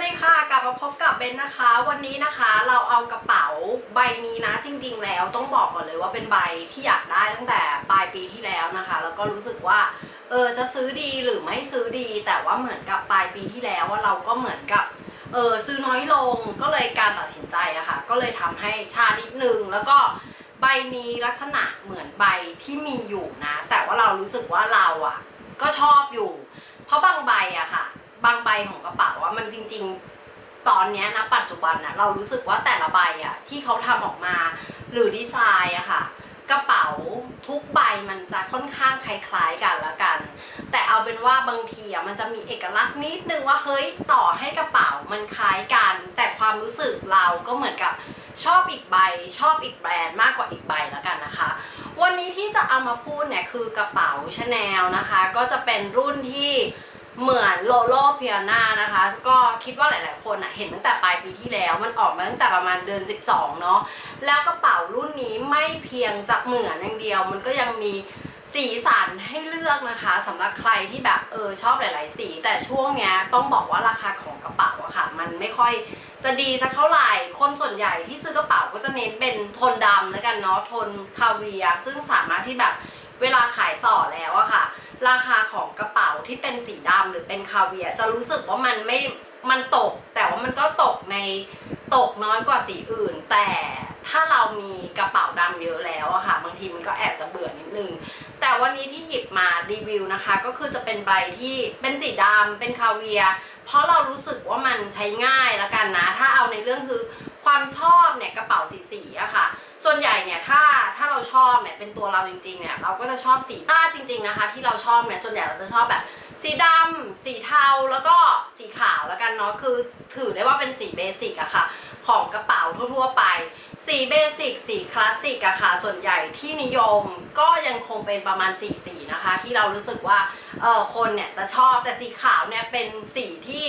วัสดีค่ะกลับมาพบกับเบนนะคะ วันนี้นะคะเราเอากระเป๋าใบนี้นะ จริง ๆ แล้วต้องบอกก่อนเลยว่าเป็นใบที่อยากได้ตั้งแต่ปลายปีที่แล้วนะคะ แล้วก็รู้สึกว่าเออจะซื้อดีหรือไม่ซื้อดี แต่ว่าเหมือนกับปลายปีที่แล้วว่าเราก็เหมือนกับเออซื้อน้อยลงก็เลยการตัดสินใจอะค่ะ ก็เลยทำให้ชานิดนึงแล้วก็ใบนี้ลักษณะเหมือนใบที่มีอยู่นะ แต่ว่าเรารู้สึกว่าเราอะก็ชอบอยู่ เพราะบางใบอะค่ะ บางใบของกระเป๋าว่ามันจริง ๆ ตอนเนี้ยนะปัจจุบันนะเรารู้สึกว่าแต่ละใบอะที่เขาทำออกมา หรือดีไซน์อะค่ะ กระเป๋าทุกใบมันจะค่อนข้างคล้ายๆกันละกัน แต่เอาเป็นว่าบางทีอะมันจะมีเอกลักษณ์นิดนึงว่าเฮ้ยต่อให้กระเป๋ามันคล้ายกัน แต่ความรู้สึกเราก็เหมือนกับชอบอีกใบชอบอีกแบรนด์มากกว่าอีกใบแล้วกันนะคะ วันนี้ที่จะเอามาพูดเนี่ยคือกระเป๋าชาแนลนะคะ ก็จะเป็นรุ่นที่ เหมือนโลโลเพียนานะคะ ก็คิดว่าหลาย ๆ คนอะเห็นตั้งแต่ปลายปีที่แล้ว มันออกมาตั้งแต่ประมาณเดือน 12 เนาะแล้วกระเป๋ารุ่นนี้ไม่เพียงจะเหมือนอย่างเดียว มันก็ยังมีสีสันให้เลือกนะคะสำหรับใครที่แบบเออชอบหลาย ๆ สี แต่ช่วงเนี้ยต้องบอกว่าราคาของกระเป๋าอะค่ะ มันไม่ค่อยจะดีสักเท่าไหร่ คนส่วนใหญ่ที่ซื้อกระเป๋าก็จะเน้นเป็นโทนดำแล้วกันเนาะโทนคาเวียร์ซึ่งสามารถที่แบบเวลาขายต่อแล้วอะค่ะ ราคาของกระเป๋าที่เป็นสีดำหรือเป็นคาเวียจะรู้สึกว่ามันไม่มันตก แต่ว่ามันก็ตกในตกน้อยกว่าสีอื่น แต่ถ้าเรามีกระเป๋าดำเยอะแล้วอะค่ะ บางทีมันก็แอบจะเบื่อนิดนึง แต่วันนี้ที่หยิบมารีวิวนะคะ ก็คือจะเป็นใบที่เป็นสีดำเป็นคาเวีย เพราะเรารู้สึกว่ามันใช้ง่ายแล้วกันนะ ถ้าเอาในเรื่องคือความชอบเนี่ยกระเป๋าสีสีอะค่ะ ส่วนใหญ่เนี่ยถ้าถ้าเราชอบเนี่ยเป็นตัวเราจริงๆเนี่ยเราก็จะชอบสีถ้าจริง ๆนะคะ ที่เราชอบเนี่ยส่วนใหญ่เราจะชอบแบบ สีดำสีเทาแล้วก็สีขาวแล้วกันเนาะคือถือได้ว่าเป็นสีเบสิกอะค่ะ ของกระเป๋าทั่วๆไป สีเบสิกสีคลาสสิกอะค่ะส่วนใหญ่ที่นิยมก็ยังคงเป็นประมาณสีสีนะคะ ที่เรารู้สึกว่าเออคนเนี่ยจะชอบแต่สีขาวเนี่ยเป็นสีที่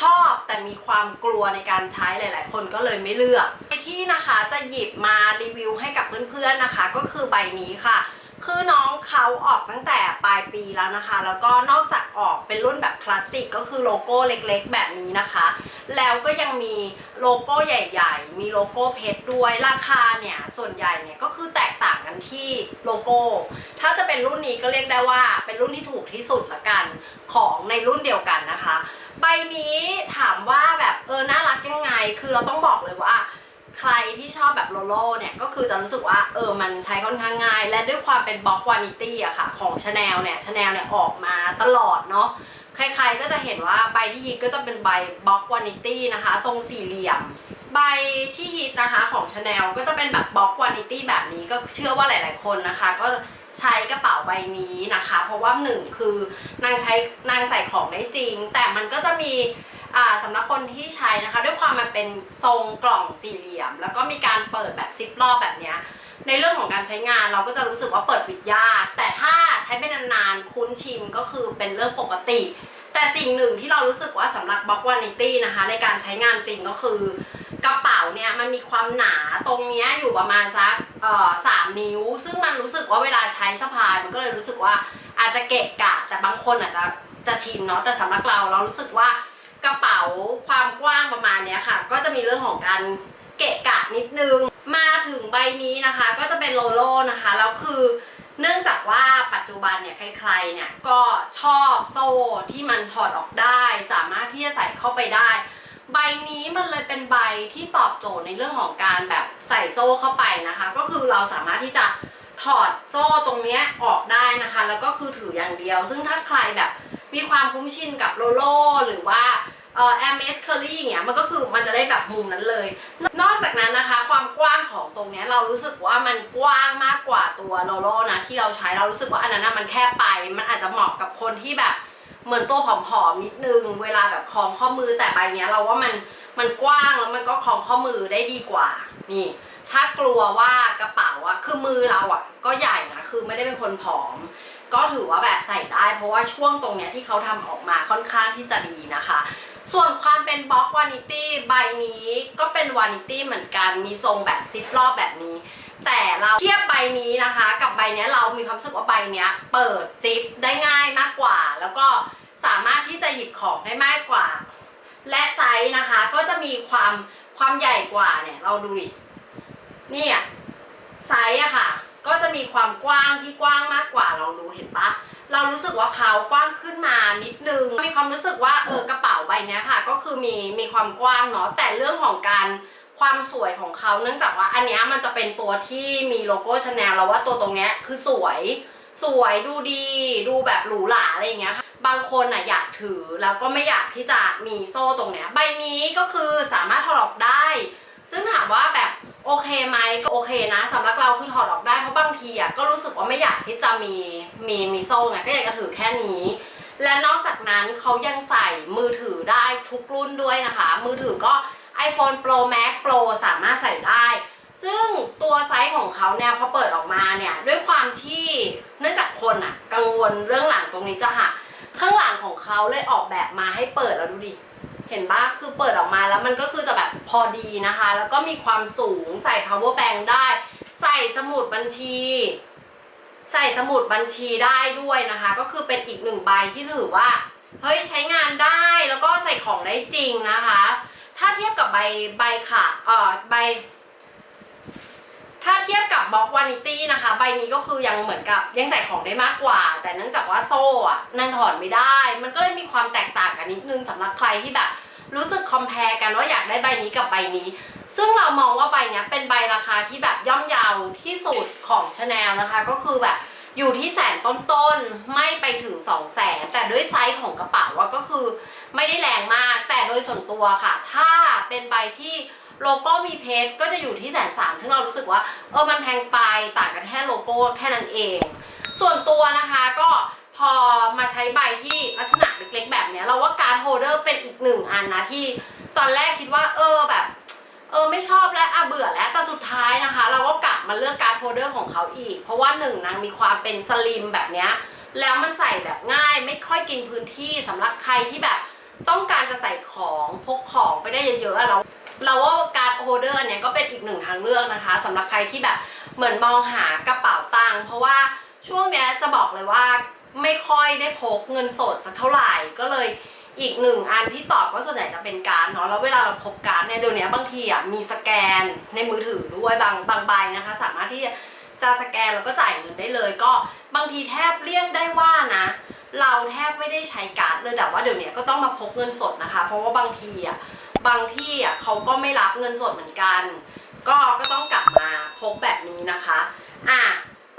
ชอบแต่มีความกลัวในการใช้หลาย ๆ คนก็เลยไม่เลือกไอที่นะคะจะหยิบมารีวิวให้กับเพื่อน ๆ นะคะ ก็คือใบนี้ค่ะ คือน้องเขาออกตั้งแต่ปลายปีแล้วนะคะ แล้วก็นอกจากออกเป็นรุ่นแบบคลาสสิกก็คือโลโก้เล็ก ๆ แบบนี้นะคะ แล้วก็ยังมีโลโก้ใหญ่ ๆ มีโลโก้เพชรด้วย ราคาเนี่ยส่วนใหญ่เนี่ยก็คือแตกต่างกันที่โลโก้ ถ้าจะเป็นรุ่นนี้ก็เรียกได้ว่าเป็นรุ่นที่ถูกที่สุดละกันของในรุ่นเดียวกันนะคะ ใบนี้ถามว่าแบบเออน่ารักยังไง คือเราต้องบอกเลยว่า ใครที่ชอบแบบโลโลเนี่ย ก็คือจะรู้สึกว่าเออมันใช้ค่อนข้างง่าย และด้วยความเป็นบล็อกวานิตี้อะค่ะ ของชาแนลเนี่ยชาแนลเนี่ยออกมาตลอดเนาะใครๆก็จะเห็นว่าใบที่ฮิตก็จะเป็นใบบล็อกวานิตี้นะคะ ทรงสี่เหลี่ยม ใบที่ฮิตนะคะของชาแนลก็จะเป็นแบบบล็อกวานิตี้แบบนี้ก็เชื่อว่าหลาย ๆ คนนะคะ ก็ ใช้กระเป๋าใบนี้นะคะ เพราะว่าหนึ่งคือนางใช้นางใส่ของได้จริง แต่มันก็จะมีอ่าสำหรับคนที่ใช้นะคะ ด้วยความมันเป็นทรงกล่องสี่เหลี่ยม แล้วก็มีการเปิดแบบซิปรอบแบบเนี้ยในเรื่องของการใช้งานเราก็จะรู้สึกว่าเปิดปิดยากแต่ถ้าใช้เป็นนานๆคุ้นชินก็คือเป็นเรื่องปกติ แต่สิ่งหนึ่งที่เรารู้สึกว่าสำหรับบล็อกวานิตี้นะคะ ในการใช้งานจริงก็คือ กระเป๋าเนี่ยมันมีความหนาตรงเนี้ยอยู่ประมาณสักเอ่อสามนิ้ว ซึ่งมันรู้สึกว่าเวลาใช้สะพายมันก็เลยรู้สึกว่าอาจจะเกะกะ แต่บางคนอาจจะจะชินเนาะแต่สำหรับเราเรารู้สึกว่ากระเป๋าความกว้างประมาณเนี้ยค่ะ ก็จะมีเรื่องของการเกะกะนิดนึง มาถึงใบนี้นะคะ ก็จะเป็นโลโล่นะคะแล้วคือเนื่องจากว่าปัจจุบันเนี่ยใครๆเนี่ยก็ชอบโซ่ที่มันถอดออกได้ สามารถที่จะใส่เข้าไปได้ ใบนี้มันเลยเป็นใบที่ตอบโจทย์ในเรื่องของการแบบใส่โซ่เข้าไปนะคะ ก็คือเราสามารถที่จะถอดโซ่ตรงนี้ออกได้นะคะ แล้วก็คือถืออย่างเดียว ซึ่งถ้าใครแบบมีความคุ้นชินกับโลโลหรือว่าเอ่อ MS Curly อย่างเงี้ยมันก็คือมันจะได้แบบมุมนั้นเลย นอกจากนั้นนะคะ ความกว้างของตรงเนี้ยเรารู้สึกว่ามันกว้างมากกว่าตัวโลโลนะที่เราใช้เรารู้สึกว่าอันนั้นนะมันแคบไป มันอาจจะเหมาะกับคนที่แบบ เหมือนตัวผอมๆนิดนึง เวลาแบบคล้องข้อมือแต่ใบเนี้ยเราว่ามันมันกว้างแล้วมันก็คล้องข้อมือได้ดีกว่า นี่ ถ้ากลัวว่ากระเป๋าอะคือมือเราอะก็ใหญ่นะคือไม่ได้เป็นคนผอม ก็ถือว่าแบบใส่ได้ เพราะว่าช่วงตรงเนี้ยที่เขาทำออกมาค่อนข้างที่จะดีนะคะ ส่วนความเป็นบล็อกวานิตี้ใบนี้ก็เป็นวานิตี้เหมือนกันมีทรงแบบซิปรอบแบบนี้แต่เราเทียบใบนี้นะคะ กับใบเนี้ยเรามีความรู้สึกว่าใบเนี้ยเปิดซิปได้ง่ายมากกว่า แล้วก็ สามารถที่จะหยิบของได้มากกว่า และไซส์นะคะก็จะมีความความใหญ่กว่าเนี่ยเราดูดิเนี่ยไซส์อะค่ะ ก็จะมีความกว้างที่กว้างมากกว่าเราดูเห็นปะเรารู้สึกว่าเขากว้างขึ้นมานิดนึง มีความรู้สึกว่าเออกระเป๋าใบเนี้ยค่ะ ก็คือมีมีความกว้างเนาะแต่เรื่องของการความสวยของเขาเนื่องจากว่าอันนี้มันจะเป็นตัวที่มีโลโก้ชาแนลแล้วว่าตัวตรงเนี้ยคือสวย สวยดูดีดูแบบหรูหราอะไรอย่างเงี้ยค่ะบางคนน่ะอยากถือแล้วก็ไม่อยากที่จะมีโซ่ตรงเนี้ยใบนี้ก็คือสามารถถอดออกได้ ซึ่งถามว่าแบบโอเคไหมก็โอเคนะสำหรับเราคือถอดออกได้เพราะบางทีอะก็รู้สึกว่าไม่อยากที่จะมีมีมีโซ่ไงก็อยากจะถือแค่นี้ และนอกจากนั้นเขายังใส่มือถือได้ทุกรุ่นด้วยนะคะ มือถือก็ iPhone Pro Max Pro สามารถใส่ได้ กังวลเรื่องหลังตรงนี้จะหักข้างหลังของเขาเลยออกแบบมาให้เปิดแล้วดูดิเห็นปะคือเปิดออกมาแล้วมันก็คือจะแบบพอดีนะคะ แล้วก็มีความสูงใส่ power bank ได้ ใส่สมุดบัญชี ใส่สมุดบัญชีได้ด้วยนะคะ ก็คือเป็นอีกหนึ่งใบที่ถือว่าเฮ้ยใช้งานได้แล้วก็ใส่ของได้จริงนะคะ ถ้าเทียบกับใบใบค่ะเอ่อใบ ถ้าเทียบกับบล็อกวานิตี้นะคะ ใบนี้ก็คือยังเหมือนกับยังใส่ของได้มากกว่า แต่เนื่องจากว่าโซ่อะนั่นถอดไม่ได้ มันก็เลยมีความแตกต่างกันนิดนึงสำหรับใครที่แบบ รู้สึกคอมเพลกันว่าอยากได้ใบนี้กับใบนี้ ซึ่งเรามองว่าใบนี้เป็นใบราคาที่แบบย่อมเยาวที่สุดของชาแนลนะคะ ก็คือแบบอยู่ที่แสนต้นๆ ไม่ไปถึง2 0 0แสนแต่ด้วยไซส์ของกระเป๋าว่าก็คือไม่ได้แรงมาก แต่โดยส่วนตัวค่ะ ถ้าเป็นใบที่ โลโก้มีเพจก็จะอยู่ที่แสนสามซึ่งเรารู้สึกว่าเออมันแพงไปต่างกันแค่โลโก้แค่นั้นเอง ส่วนตัวนะคะก็พอมาใช้ใบที่ลักษณะเล็กๆแบบเนี้ยเราว่าการโฮเดอร์เป็นอีกหนึ่งอันนะที่ตอนแรกคิดว่าเออแบบ เออไม่ชอบแล้วอะเบื่อแล้วแต่สุดท้ายนะคะ เราก็กลับมาเลือกการโฮเดอร์ของเขาอีก เพราะว่าหนึ่งนางมีความเป็นสลิมแบบเนี้ยแล้วมันใส่แบบง่ายไม่ค่อยกินพื้นที่สำหรับใครที่แบบต้องการจะใส่ของพกของไปได้เยอะๆอะเรา เราว่าการโฮเดอร์เนี่ยก็เป็นอีกหนึ่งทางเลือกนะคะสำหรับใครที่แบบเหมือนมองหากระเป๋าตังค์เพราะว่าช่วงเนี้ยจะบอกเลยว่าไม่ค่อยได้พกเงินสดสักเท่าไหร่ก็เลยอีกหนึ่งอันที่ตอบก็ส่วนใหญ่จะเป็นการเนาะแล้วเวลาเราพบการเนี่ยเดี๋ยวนี้บางทีอะมีสแกนในมือถือด้วยบางบางใบนะคะ สามารถที่จะสแกนแล้วก็จ่ายเงินได้เลย ก็บางทีแทบเรียกได้ว่านะ เราแทบไม่ได้ใช้การ์ดเลยแต่ว่าเดี๋ยวนี้ก็ต้องมาพกเงินสดนะคะ เพราะว่าบางทีอะ บางที่อะเขาก็ไม่รับเงินสดเหมือนกัน ก็ก็ต้องกลับมาพกแบบนี้นะคะอะ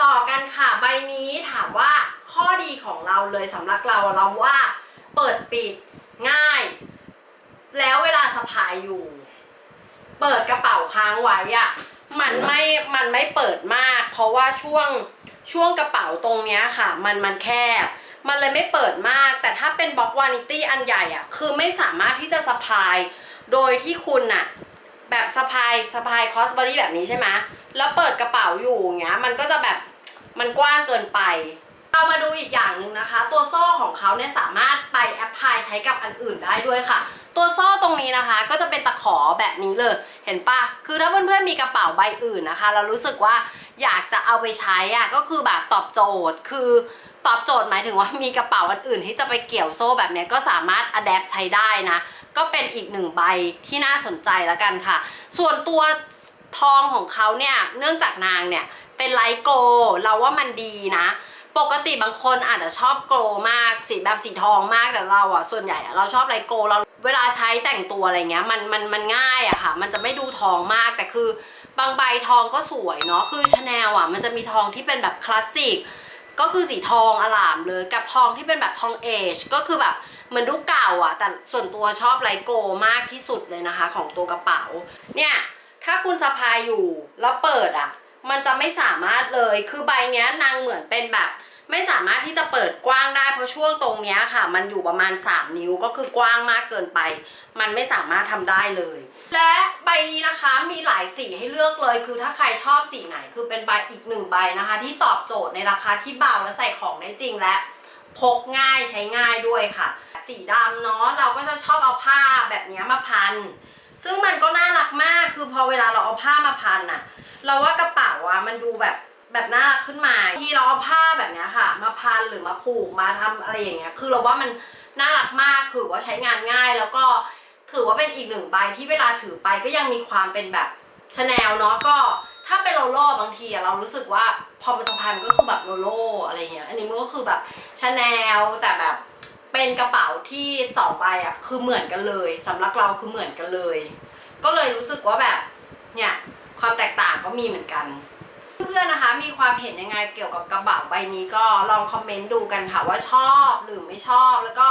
ต่อกันค่ะใบนี้ถามว่าข้อดีของเราเลยสำหรับเราเราว่าเปิดปิดง่าย แล้วเวลาสะพายอยู่ เปิดกระเป๋าค้างไว้อะมันไม่ มันไม่เปิดมาก เพราะว่าช่วงช่วงกระเป๋าตรงเนี้ยค่ะ มันมันแคบ มันเลยไม่เปิดมาก แต่ถ้าเป็นบล็อกวานิตี้อันใหญ่อะคือไม่สามารถที่จะสะพาย โดยที่คุณน่ะแบบสะพายสะพายคอสบอดี้แบบนี้ใช่ไหมแล้วเปิดกระเป๋าอยู่อย่างเงี้ย มันก็จะแบบมันกว้างเกินไปเรามาดูอีกอย่างหนึ่งนะคะ ตัวโซ่ของเขาเนี่ยสามารถไปแอปพลายใช้กับอันอื่นได้ด้วยค่ะ ตัวโซ่ตรงนี้นะคะก็จะเป็นตะขอแบบนี้เลย เห็นปะคือถ้าเพื่อนๆมีกระเป๋าใบอื่นนะคะ เรารู้สึกว่าอยากจะเอาไปใช้อะก็คือแบบตอบโจทย์คือ ตอบโจทย์หมายถึงว่ามีกระเป๋าอันอื่นที่จะไปเกี่ยวโซ่แบบนี้ก็สามารถอัดแอปใช้ได้นะ ก็เป็นอีกหนึ่งใบที่น่าสนใจแล้วกันค่ะ ส่วนตัวทองของเขาเนี่ยเนื่องจากนางเนี่ยเป็นไลท์โกล์เราว่ามันดีนะปกติบางคนอาจจะชอบโกลมากสีแบบสีทองมากแต่เราอะส่วนใหญ่เราชอบไลท์โกลเราเวลาใช้แต่งตัวอะไรเงี้ยมันมันมันง่ายอะค่ะ มันจะไม่ดูทองมากแต่คือบางใบทองก็สวยเนาะคือชาแนลอะมันจะมีทองที่เป็นแบบคลาสสิก ก็คือสีทองอลามเลยกับทองที่เป็นแบบทองเอชก็คือแบบเหมือนดูเก่าอะแต่ส่วนตัวชอบไลโกมากที่สุดเลยนะคะ ของตัวกระเป๋า เนี่ยถ้าคุณสะพายอยู่แล้วเปิดอะมันจะไม่สามารถเลยคือใบเนี้ยนางเหมือนเป็นแบบ ไม่สามารถที่จะเปิดกว้างได้เพราะช่วงตรงนี้ค่ะ มันอยู่ประมาณ 3 นิ้วก็คือกว้างมากเกินไป มันไม่สามารถทำได้เลย และใบนี้นะคะมีหลายสีให้เลือกเลย คือถ้าใครชอบสีไหนคือเป็นใบอีกหนึ่งใบนะคะ ที่ตอบโจทย์ในราคาที่เบาและใส่ของได้จริงและพกง่ายใช้ง่ายด้วยค่ะ สีดำเนาะเราก็จะชอบเอาผ้าแบบนี้มาพัน ซึ่งมันก็น่ารักมากคือพอเวลาเราเอาผ้ามาพันอะเราว่ากระเป๋าอะมันดูแบบ แบบน่ารักขึ้นมาที่เราเอาผ้าแบบเนี้ยค่ะ มาพันหรือมาผูกมาทำอะไรอย่างเงี้ยคือเราว่ามันน่ารักมากคือว่าใช้งานง่าย แล้วก็ถือว่าเป็นอีกหนึ่งใบที่เวลาถือไปก็ยังมีความเป็นแบบชาแนลเนาะก็ถ้าเป็นโลโล่บางทีอะเรารู้สึกว่าพอมันสะพายมันก็คือแบบโลโล่อะไรเงี้ยอันนี้มันก็คือแบบชาแนลแต่แบบเป็นกระเป๋าที่สองใบอะคือเหมือนกันเลยสำหรับเราคือเหมือนกันเลย ก็เลยรู้สึกว่าแบบเนี่ยความแตกต่างก็มีเหมือนกัน พื่อนๆนะคะ มีความเห็นยังไงเกี่ยวกับกระเป๋าใบนี้ก็ลองคอมเมนต์ดูกันค่ะว่าชอบหรือไม่ชอบ แล้วก็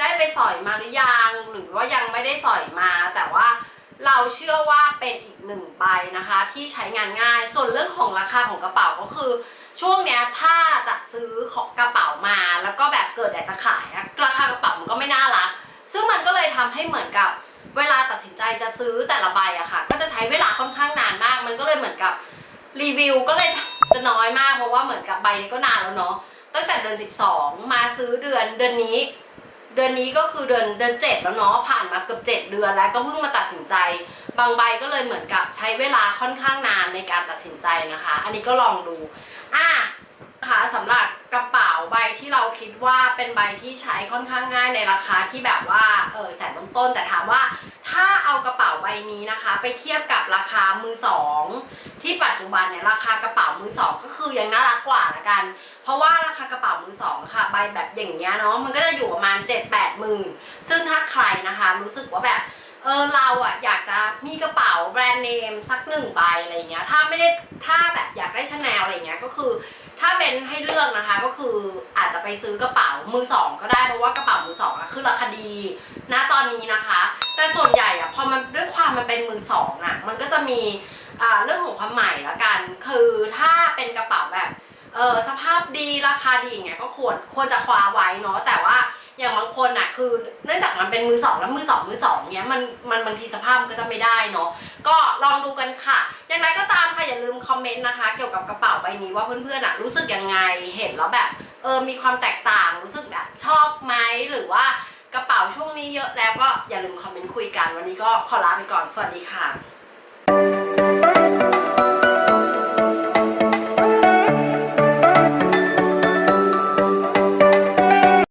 ได้ไปสอยมาหรือยังหรือว่ายังไม่ได้สอยมา แต่ว่าเราเชื่อว่าเป็นอีกหนึ่งใบนะคะ ที่ใช้งานง่าย ส่วนเรื่องของราคาของกระเป๋าก็คือ ช่วงเนี้ยถ้าจะซื้อของกระเป๋ามา แล้วก็แบบเกิดอยากจะขายอะราคากระเป๋ามันก็ไม่น่ารัก ซึ่งมันก็เลยทำให้เหมือนกับเวลาตัดสินใจจะซื้อแต่ละใบอะค่ะ ก็จะใช้เวลาค่อนข้างนานมาก มันก็เลยเหมือนกับ รีวิวก็เลยจะน้อยมากเพราะว่าเหมือนกับใบนี้ก็นานแล้วเนาะตั้งแต่เดือน 12 มาซื้อเดือนเดือนนี้ เดือนนี้ก็คือเดือนเดือนเจ็ดแล้วเนาะผ่านมาเกือบเจ็ดเดือนแล้วก็เพิ่งมาตัดสินใจ บางใบก็เลยเหมือนกับใช้เวลาค่อนข้างนานในการตัดสินใจนะคะ อันนี้ก็ลองดูอะนะคะสำหรับกระเป๋าใบที่เราคิดว่าเป็นใบที่ใช้ค่อนข้างง่ายในราคาที่แบบว่าเออแสนต้นๆแต่ถามว่าถ้าเอากระ นี้นะคะ ไปเทียบกับราคามือสองที่ปัจจุบันเนี่ยราคากระเป๋ามือสองก็คือยังน่ารักกว่าละกัน เพราะว่าราคากระเป๋ามือสองค่ะใบแบบอย่างเงี้ยเนาะมันก็จะอยู่ประมาณ 7 8หมื่นซึ่งถ้าใครนะคะรู้สึกว่าแบบเออเราอะอยากจะมีกระเป๋าแบรนด์เนมสักหนึ่งใบอะไรเงี้ยถ้าไม่ได้ถ้าแบบอยากได้ชาแนลอะไรเงี้ยก็คือ ถ้าเป็นให้เลือกนะคะก็คืออาจจะไปซื้อกระเป๋ามือสองก็ได้เพราะว่ากระเป๋ามือสองอะคือราคาดีนะตอนนี้นะคะ แต่ส่วนใหญ่อะพอมันด้วยความมันเป็นมือสองอะมันก็จะมีอ่าเรื่องของความใหม่ละกัน คือถ้าเป็นกระเป๋าแบบเออสภาพดีราคาดีอย่างเงี้ยก็ควรควรจะคว้าไว้เนาะแต่ว่า อย่างบางคนอะคือเนื่องจากมันเป็นมือสองแล้วมือสองมือสองเนี้ยมันมันบางทีสภาพมันก็จะไม่ได้เนาะก็ลองดูกันค่ะ อย่างไรก็ตามค่ะอย่าลืมคอมเมนต์นะคะ เกี่ยวกับกระเป๋าใบนี้ว่าเพื่อนๆอะรู้สึกยังไงเห็นแล้วแบบเออมีความแตกต่างรู้สึกแบบชอบไหมหรือว่ากระเป๋าช่วงนี้เยอะแล้วก็อย่าลืมคอมเมนต์คุยกันวันนี้ก็ขอลาไปก่อนสวัสดีค่ะ